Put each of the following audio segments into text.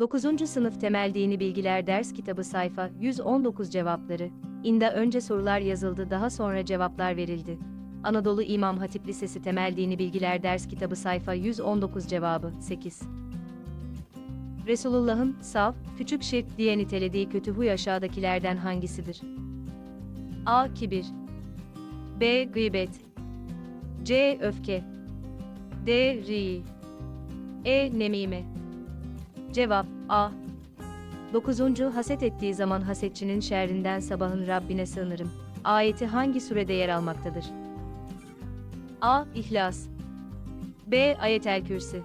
9. Sınıf Temel Dini Bilgiler Ders Kitabı sayfa 119 cevapları. İnda önce sorular yazıldı daha sonra cevaplar verildi. Anadolu İmam Hatip Lisesi Temel Dini Bilgiler Ders Kitabı sayfa 119 cevabı 8. Resulullah'ın saf, küçük şirk diye nitelediği kötü huy aşağıdakilerden hangisidir? A. Kibir B. Gıybet C. Öfke D. Ri E. Nemime Cevap A. 9. Haset ettiği zaman hasetçinin şerrinden sabahın Rabbine sığınırım. Ayeti hangi surede yer almaktadır? A. İhlas B. Ayetel Kürsi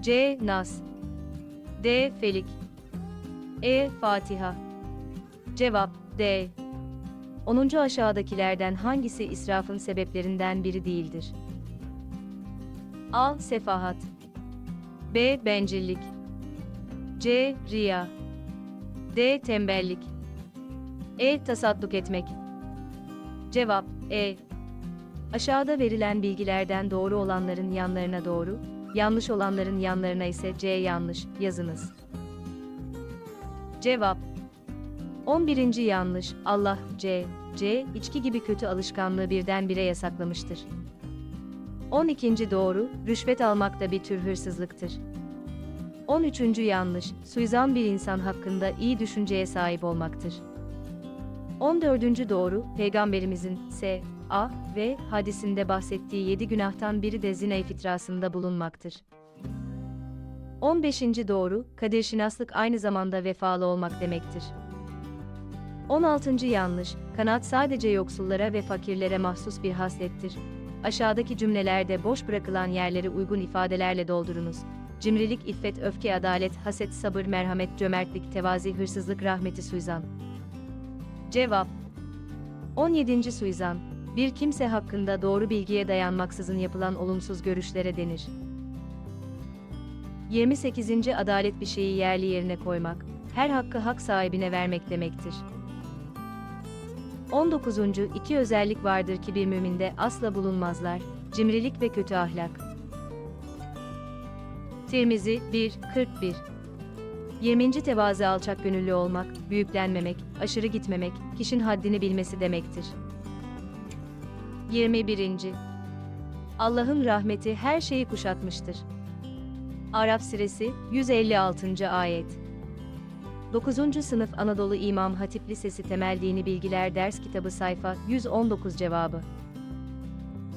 C. Nas D. Felik E. Fatiha Cevap D. 10. aşağıdakilerden hangisi israfın sebeplerinden biri değildir? A. Sefahat B. Bencillik C. Riya D. Tembellik E. Tasadduk etmek Cevap E. Aşağıda verilen bilgilerden doğru olanların yanlarına doğru, yanlış olanların yanlarına ise C yanlış yazınız. Cevap 11. yanlış Allah C. C. içki gibi kötü alışkanlığı birdenbire yasaklamıştır. 12. doğru, rüşvet almak da bir tür hırsızlıktır. 13. yanlış, suizan bir insan hakkında iyi düşünceye sahip olmaktır. 14. doğru, Peygamberimizin S, A ve hadisinde bahsettiği yedi günahtan biri de zina fitrasında bulunmaktır. 15. doğru, kadir şinaslık aynı zamanda vefalı olmak demektir. 16. yanlış, kanaat sadece yoksullara ve fakirlere mahsus bir haslettir. Aşağıdaki cümlelerde boş bırakılan yerleri uygun ifadelerle doldurunuz. Cimrilik, iffet, öfke, adalet, haset, sabır, merhamet, cömertlik, tevazi, hırsızlık, rahmeti, suizan. Cevap 17. suizan bir kimse hakkında doğru bilgiye dayanmaksızın yapılan olumsuz görüşlere denir. 28. adalet bir şeyi yerli yerine koymak, her hakkı hak sahibine vermek demektir. 19. iki özellik vardır ki bir müminde asla bulunmazlar, cimrilik ve kötü ahlak. Tirmizi 1, 41 20. tevazi alçak gönüllü olmak, büyüklenmemek, aşırı gitmemek, kişinin haddini bilmesi demektir. 21. Allah'ın rahmeti her şeyi kuşatmıştır. Araf Suresi 156. ayet. 9. Sınıf Anadolu İmam Hatip Lisesi Temel Dini Bilgiler Ders Kitabı sayfa 119 cevabı.